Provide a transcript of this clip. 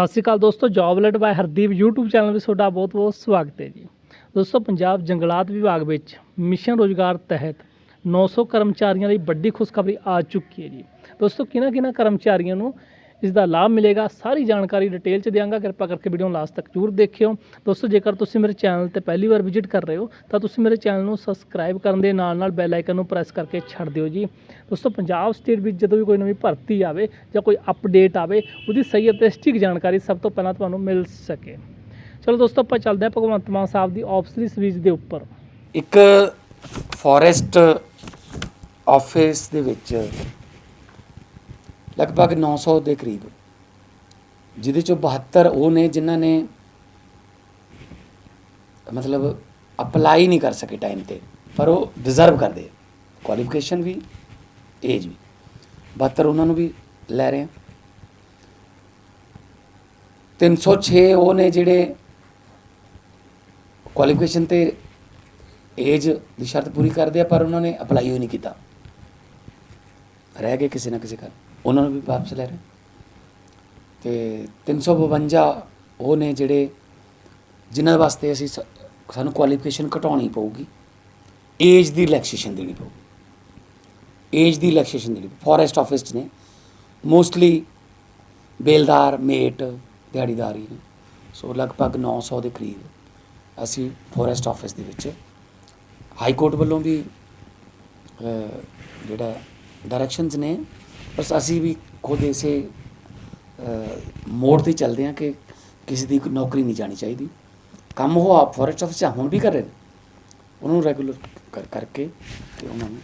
ਸਤਿ ਸ਼੍ਰੀ ਅਕਾਲ ਦੋਸਤੋ ਜੌਬਲੈਟ ਬਾय ਹਰਦੀਪ YouTube ਚੈਨਲ ਵਿੱਚ ਤੁਹਾਡਾ ਬਹੁਤ-ਬਹੁਤ ਸਵਾਗਤ ਹੈ ਜੀ। ਦੋਸਤੋ, ਪੰਜਾਬ ਜੰਗਲਾਤ ਵਿਭਾਗ ਵਿੱਚ ਮਿਸ਼ਨ ਰੋਜ਼ਗਾਰ ਤਹਿਤ 900 ਕਰਮਚਾਰੀਆਂ ਲਈ ਵੱਡੀ ਖੁਸ਼ਖਬਰੀ ਆ ਚੁੱਕੀ ਹੈ ਜੀ। ਦੋਸਤੋ ਕਿਹਨਾਂ ਕਿਹਨਾਂ ਕਰਮਚਾਰੀਆਂ ਨੂੰ ਇਸ ਦਾ ਲਾਭ ਮਿਲੇਗਾ। ਸਾਰੀ ਜਾਣਕਾਰੀ ਡਿਟੇਲ ਚ ਦਿਆਂਗਾ। ਕਿਰਪਾ ਕਰਕੇ ਵੀਡੀਓ ਨੂੰ ਲਾਸਟ ਤੱਕ ਜ਼ਰੂਰ ਦੇਖਿਓ। ਦੋਸਤੋ, ਜੇਕਰ ਤੁਸੀਂ ਮੇਰੇ ਚੈਨਲ ਤੇ ਪਹਿਲੀ ਵਾਰ ਵਿਜ਼ਿਟ ਕਰ ਰਹੇ ਹੋ, ਤਾਂ ਤੁਸੀਂ ਮੇਰੇ ਚੈਨਲ ਨੂੰ ਸਬਸਕ੍ਰਾਈਬ ਕਰਨ ਦੇ ਨਾਲ ਨਾਲ ਬੈਲ ਆਈਕਨ ਨੂੰ ਪ੍ਰੈਸ ਕਰਕੇ ਛੱਡ ਦਿਓ ਜੀ। ਦੋਸਤੋ, ਪੰਜਾਬ ਸਟੇਟ ਵਿੱਚ ਜਦੋਂ ਵੀ ਕੋਈ ਨਵੀਂ ਭਰਤੀ ਆਵੇ ਜਾਂ ਕੋਈ ਅਪਡੇਟ ਆਵੇ, ਉਹਦੀ ਸਹੀ ਅਤੇ ਸਟਿਕ ਜਾਣਕਾਰੀ ਸਭ ਤੋਂ ਪਹਿਲਾਂ ਤੁਹਾਨੂੰ ਮਿਲ ਸਕੇ। ਚਲੋ ਦੋਸਤੋ, ਆਪਾਂ ਚੱਲਦੇ ਹਾਂ ਭਗਵੰਤ ਮਾਨ ਸਾਹਿਬ ਦੀ ਆਫਸਰੀ ਸੀਰੀਜ਼ ਦੇ ਉੱਪਰ। ਇੱਕ ਫੋਰੈਸਟ ਆਫਿਸ ਦੇ ਵਿੱਚ ਲਗਭਗ 900 ਦੇ ਕਰੀਬ। ਜਿਹਦੇ ਚੋਂ 72 ਉਹ ਨੇ ਜਿਨ੍ਹਾਂ ਨੇ ਮਤਲਬ ਅਪਲਾਈ ਨਹੀਂ ਕਰ ਸਕੇ ਟਾਈਮ ਤੇ, ਪਰ ਉਹ ਡਿਜ਼ਰਵ ਕਰਦੇ ਕੁਆਲੀਫਿਕੇਸ਼ਨ ਵੀ ਏਜ ਵੀ। 72 ਉਹਨਾਂ ਨੂੰ ਵੀ ਲੈ ਰਹੇ ਆ। 306 ਉਹ ਨੇ ਜਿਹੜੇ ਕੁਆਲੀਫਿਕੇਸ਼ਨ ਤੇ ਏਜ ਦੀ ਸ਼ਰਤ ਪੂਰੀ ਕਰਦੇ ਆ, ਪਰ ਉਹਨਾਂ ਨੇ ਅਪਲਾਈ ਹੋਈ ਨਹੀਂ ਕੀਤਾ। ਰਹਿ ਗਏ ਕਿਸੇ ਨਾ ਕਿਸੇ ਕਾਰਨ ਉਹਨਾਂ ਨੂੰ ਵੀ ਵਾਪਸ ਲੈ ਰਹੇ। ਤੇ 352 ਉਹ ਨੇ ਜਿਹੜੇ, ਜਿਨ੍ਹਾਂ ਵਾਸਤੇ ਅਸੀਂ ਸ- ਸਾਨੂੰ ਕੁਆਲੀਫਿਕੇਸ਼ਨ ਘਟਾਉਣੀ ਪਊਗੀ ਏਜ ਦੀ ਰਿਲੈਕਸੇਸ਼ਨ ਦੇਣੀ ਪਊਗੀ। ਏਜ ਦੀ ਰਿਲੈਕਸੇਸ਼ਨ ਦੇਣੀ ਫੋਰੈਸਟ ਆਫਿਸ 'ਚ ਨੇ। ਮੋਸਟਲੀ ਬੇਲਦਾਰ, ਮੇਟ, ਦਿਹਾੜੀਦਾਰੀ ਨੇ। ਸੋ ਲਗਭਗ 900 ਦੇ ਕਰੀਬ ਅਸੀਂ ਫੋਰੈਸਟ ਆਫਿਸ ਦੇ ਵਿੱਚ। ਹਾਈ ਕੋਰਟ ਵੱਲੋਂ ਵੀ ਜਿਹੜਾ ਡਾਇਰੈਕਸ਼ਨਸ ਨੇ ਬਸ ਅਸੀਂ ਵੀ ਖੁਦ ਇਸੇ ਅਹ, ਮੋੜ ਤੇ ਚੱਲਦੇ ਹਾਂ ਕਿ ਕਿਸੇ ਦੀ ਨੌਕਰੀ ਨਹੀਂ ਜਾਣੀ ਚਾਹੀਦੀ। ਕੰਮ ਉਹ ਆਪ ਫੋਰੈਸਟ ਆਫਿਸ ਹੁਣ ਵੀ ਕਰ ਰਹੇ ਨੇ ਉਹਨੂੰ ਰੈਗੂਲਰ ਕਰ ਕਰਕੇ ਤੇ ਉਹਨਾਂ ਨੂੰ